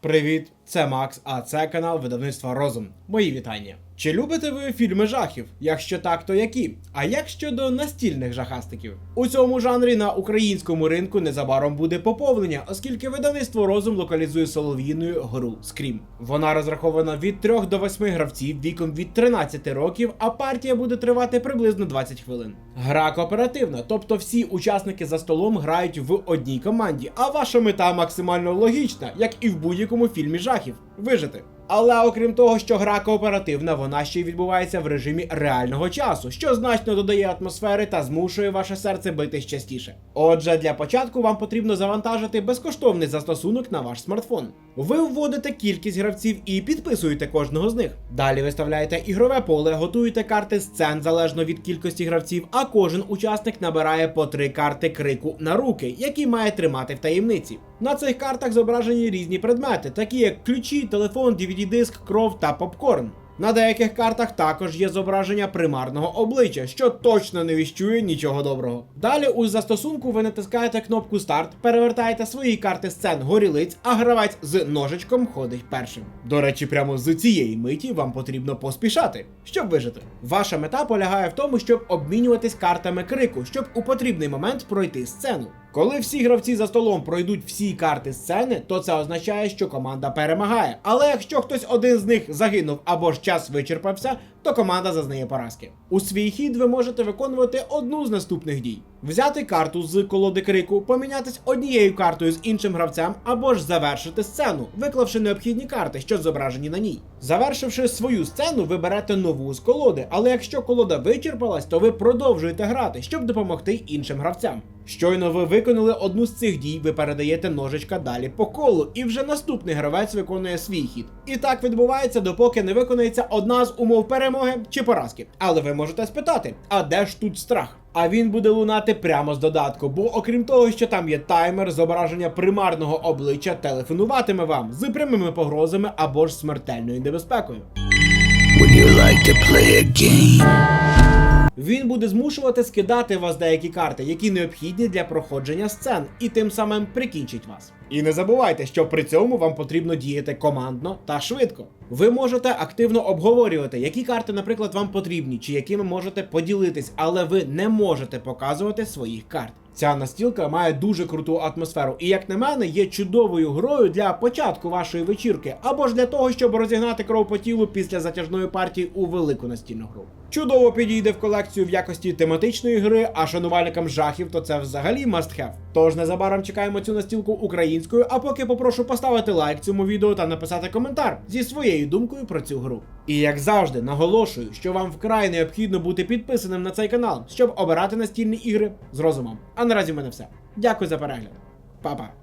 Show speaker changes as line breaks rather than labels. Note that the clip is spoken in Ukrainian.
Привіт, це Макс, а це канал видавництва Розум. Мої вітання. Чи любите ви фільми жахів? Якщо так, то які? А як щодо настільних жахастиків? У цьому жанрі на українському ринку незабаром буде поповнення, оскільки видавництво Розум локалізує солов'їною гру Scream. Вона розрахована від 3 до 8 гравців віком від 13 років, а партія буде тривати приблизно 20 хвилин. Гра кооперативна, тобто всі учасники за столом грають в одній команді, а ваша мета максимально логічна, як і в будь-якому фільмі жахів вижити. Але окрім того, що гра кооперативна, вона ще й відбувається в режимі реального часу, що значно додає атмосфери та змушує ваше серце битись частіше. Отже, для початку вам потрібно завантажити безкоштовний застосунок на ваш смартфон. Ви вводите кількість гравців і підписуєте кожного з них. Далі виставляєте ігрове поле, готуєте карти сцен залежно від кількості гравців, а кожен учасник набирає по три карти крику на руки, які має тримати в таємниці. На цих картах зображені різні предмети, такі як ключі, телефон, DVD-диск, кров та попкорн. На деяких картах також є зображення примарного обличчя, що точно не віщує нічого доброго. Далі у застосунку ви натискаєте кнопку старт, перевертаєте свої карти сцен горілиць, а гравець з ножичком ходить першим. До речі, прямо з цієї миті вам потрібно поспішати, щоб вижити. Ваша мета полягає в тому, щоб обмінюватись картами крику, щоб у потрібний момент пройти сцену. Коли всі гравці за столом пройдуть всі карти сцени, то це означає, що команда перемагає. Але якщо хтось один з них загинув або ж час вичерпався, то команда зазнає поразки. У свій хід ви можете виконувати одну з наступних дій: взяти карту з колоди крику, помінятись однією картою з іншим гравцем, або ж завершити сцену, виклавши необхідні карти, що зображені на ній. Завершивши свою сцену, ви берете нову з колоди, але якщо колода вичерпалась, то ви продовжуєте грати, щоб допомогти іншим гравцям. Щойно ви виконали одну з цих дій, ви передаєте ножичка далі по колу, і вже наступний гравець виконує свій хід. І так відбувається, допоки не виконається одна з умов перемоги чи поразки. Але ви можете спитати: а де ж тут страх? А він буде лунати прямо з додатку, бо окрім того, що там є таймер, зображення примарного обличчя телефонуватиме вам з прямими погрозами або ж смертельною небезпекою.
Would you like to play a game?
Він буде змушувати скидати вас деякі карти, які необхідні для проходження сцен, і тим самим прикінчить вас. І не забувайте, що при цьому вам потрібно діяти командно та швидко. Ви можете активно обговорювати, які карти, наприклад, вам потрібні, чи якими можете поділитись, але ви не можете показувати своїх карт. Ця настілка має дуже круту атмосферу, і як на мене, є чудовою грою для початку вашої вечірки, або ж для того, щоб розігнати кров по тілу після затяжної партії у велику настільну гру. Чудово підійде в колекцію в якості тематичної гри, а шанувальникам жахів то це взагалі must have. Тож незабаром чекаємо цю настілку українською, а поки попрошу поставити лайк цьому відео та написати коментар зі своєю думкою про цю гру. І як завжди, наголошую, що вам вкрай необхідно бути підписаним на цей канал, щоб обирати настільні ігри з розумом. А наразі в мене все. Дякую за перегляд. Па-па.